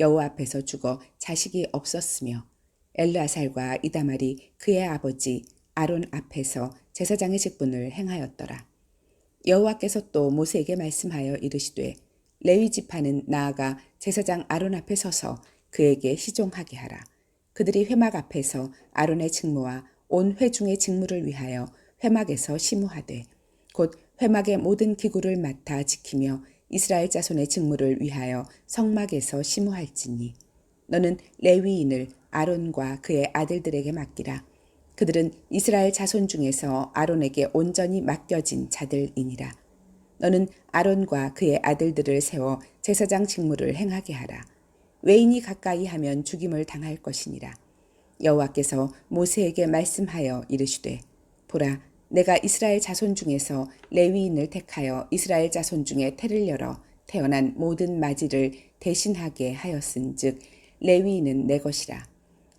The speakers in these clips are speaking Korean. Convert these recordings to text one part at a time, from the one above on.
여호와 앞에서 죽어 자식이 없었으며 엘르아살과 이다말이 그의 아버지 아론 앞에서 제사장의 직분을 행하였더라. 여호와께서 또 모세에게 말씀하여 이르시되 레위 지파는 나아가 제사장 아론 앞에 서서 그에게 시종하게 하라. 그들이 회막 앞에서 아론의 직무와 온 회중의 직무를 위하여 회막에서 시무하되 곧 회막의 모든 기구를 맡아 지키며 이스라엘 자손의 직무를 위하여 성막에서 시무할지니 너는 레위인을 아론과 그의 아들들에게 맡기라. 그들은 이스라엘 자손 중에서 아론에게 온전히 맡겨진 자들이니라. 너는 아론과 그의 아들들을 세워 제사장 직무를 행하게 하라. 외인이 가까이 하면 죽임을 당할 것이니라. 여호와께서 모세에게 말씀하여 이르시되 보라 내가 이스라엘 자손 중에서 레위인을 택하여 이스라엘 자손 중에 태를 열어 태어난 모든 마지를 대신하게 하였은즉 레위인은 내 것이라.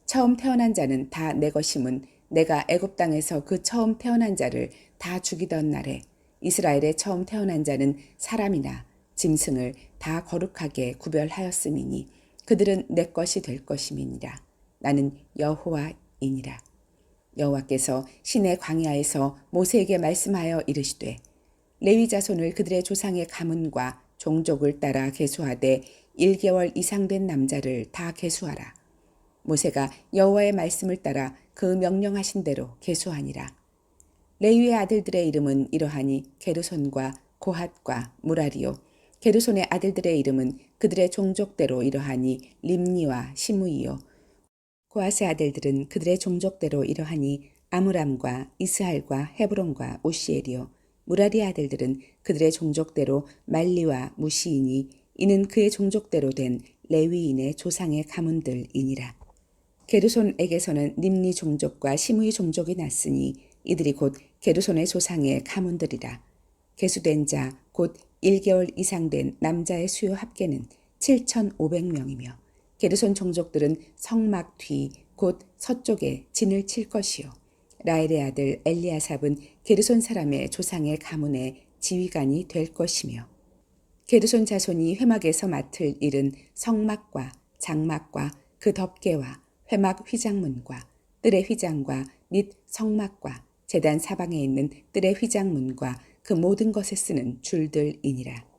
처음 태어난 자는 다 내 것임은 내가 애굽 땅에서 그 처음 태어난 자를 다 죽이던 날에 이스라엘의 처음 태어난 자는 사람이나 짐승을 다 거룩하게 구별하였음이니 그들은 내 것이 될 것임이니라. 나는 여호와이니라. 여호와께서 신의 광야에서 모세에게 말씀하여 이르시되 레위 자손을 그들의 조상의 가문과 종족을 따라 계수하되 1개월 이상 된 남자를 다 계수하라. 모세가 여호와의 말씀을 따라 그 명령하신 대로 계수하니라. 레위의 아들들의 이름은 이러하니 게르손과 고핫과 무라리요. 게르손의 아들들의 이름은 그들의 종족대로 이러하니 림니와 시므이요. 고아스의 아들들은 그들의 종족대로 이러하니 아므람과 이스할과 헤브론과 오시엘이요. 무라리 아들들은 그들의 종족대로 말리와 무시이니 이는 그의 종족대로 된 레위인의 조상의 가문들이니라. 게르손에게서는 님니 종족과 시므이 종족이 났으니 이들이 곧 게르손의 조상의 가문들이라. 계수된 자 곧 1개월 이상 된 남자의 수요 합계는 7,500명이며 게르손 종족들은 성막 뒤 곧 서쪽에 진을 칠 것이요. 라엘의 아들 엘리아삽은 게르손 사람의 조상의 가문의 지휘관이 될 것이며 게르손 자손이 회막에서 맡을 일은 성막과 장막과 그 덮개와 회막 휘장문과 뜰의 휘장과 및 성막과 재단 사방에 있는 뜰의 휘장문과 그 모든 것에 쓰는 줄들이니라.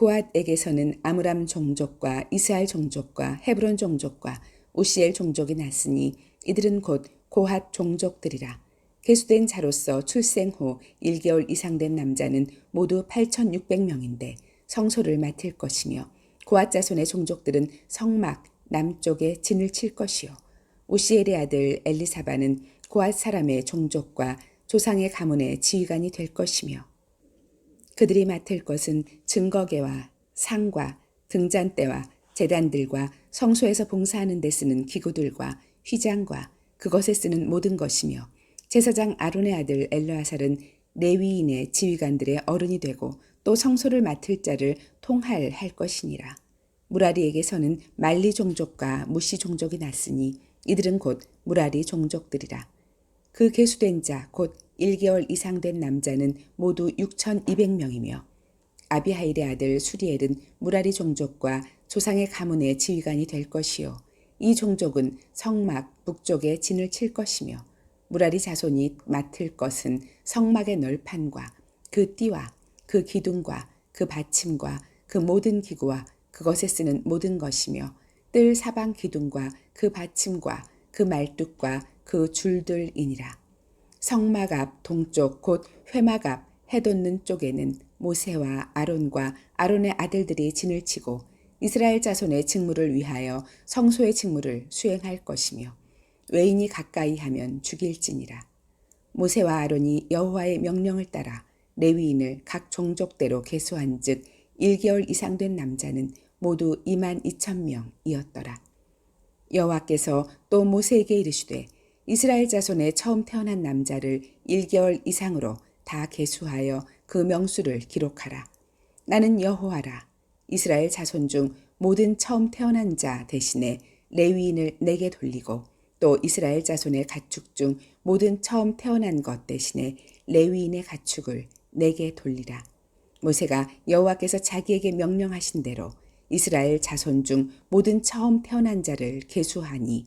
고앗에게서는 아므람 종족과 이스할 종족과 헤브론 종족과 우시엘 종족이 났으니 이들은 곧 고핫 종족들이라. 개수된 자로서 출생 후 1개월 이상 된 남자는 모두 8,600명인데 성소를 맡을 것이며 고핫 자손의 종족들은 성막 남쪽에 진을 칠 것이요. 우시엘의 아들 엘리사바는 고핫 사람의 종족과 조상의 가문의 지휘관이 될 것이며 그들이 맡을 것은 증거계와 상과 등잔대와 재단들과 성소에서 봉사하는 데 쓰는 기구들과 휘장과 그것에 쓰는 모든 것이며 제사장 아론의 아들 엘르아살은 레위인의 지휘관들의 어른이 되고 또 성소를 맡을 자를 통할할 것이니라. 무라리에게서는 말리 종족과 무시 종족이 났으니 이들은 곧 무라리 종족들이라. 그 계수된 자 곧 1개월 이상 된 남자는 모두 6,200명이며 아비하일의 아들 수리엘은 무라리 종족과 조상의 가문의 지휘관이 될 것이요. 이 종족은 성막 북쪽에 진을 칠 것이며 무라리 자손이 맡을 것은 성막의 널판과 그 띠와 그 기둥과 그 받침과 그 모든 기구와 그것에 쓰는 모든 것이며 뜰 사방 기둥과 그 받침과 그 말뚝과 그 줄들이니라. 성막 앞 동쪽 곧 회막 앞 해돋는 쪽에는 모세와 아론과 아론의 아들들이 진을 치고 이스라엘 자손의 직무를 위하여 성소의 직무를 수행할 것이며 외인이 가까이 하면 죽일지니라. 모세와 아론이 여호와의 명령을 따라 레위인을 각 종족대로 계수한즉 1개월 이상 된 남자는 모두 2만 2천 명이었더라. 여호와께서 또 모세에게 이르시되 이스라엘 자손의 처음 태어난 남자를 1개월 이상으로 다 계수하여 그 명수를 기록하라. 나는 여호와라. 이스라엘 자손 중 모든 처음 태어난 자 대신에 레위인을 내게 돌리고 또 이스라엘 자손의 가축 중 모든 처음 태어난 것 대신에 레위인의 가축을 내게 돌리라. 모세가 여호와께서 자기에게 명령하신 대로 이스라엘 자손 중 모든 처음 태어난 자를 계수하니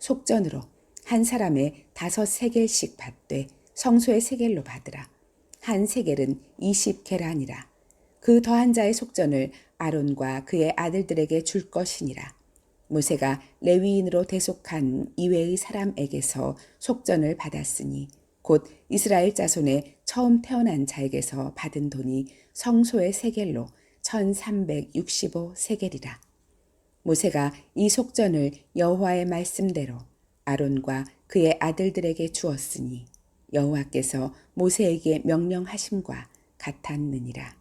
속전으로 한 사람의 다섯 세겔씩 받되 성소의 세겔로 받으라. 한 세겔은 20계란이라. 그 더한 자의 속전을 아론과 그의 아들들에게 줄 것이니라. 모세가 레위인으로 대속한 이외의 사람에게서 속전을 받았으니 곧 이스라엘 자손의 처음 태어난 자에게서 받은 돈이 성소의 세겔로 1365 세겔이라. 모세가 이 속전을 여호와의 말씀대로 아론과 그의 아들들에게 주었으니 여호와께서 모세에게 명령하심과 같았느니라.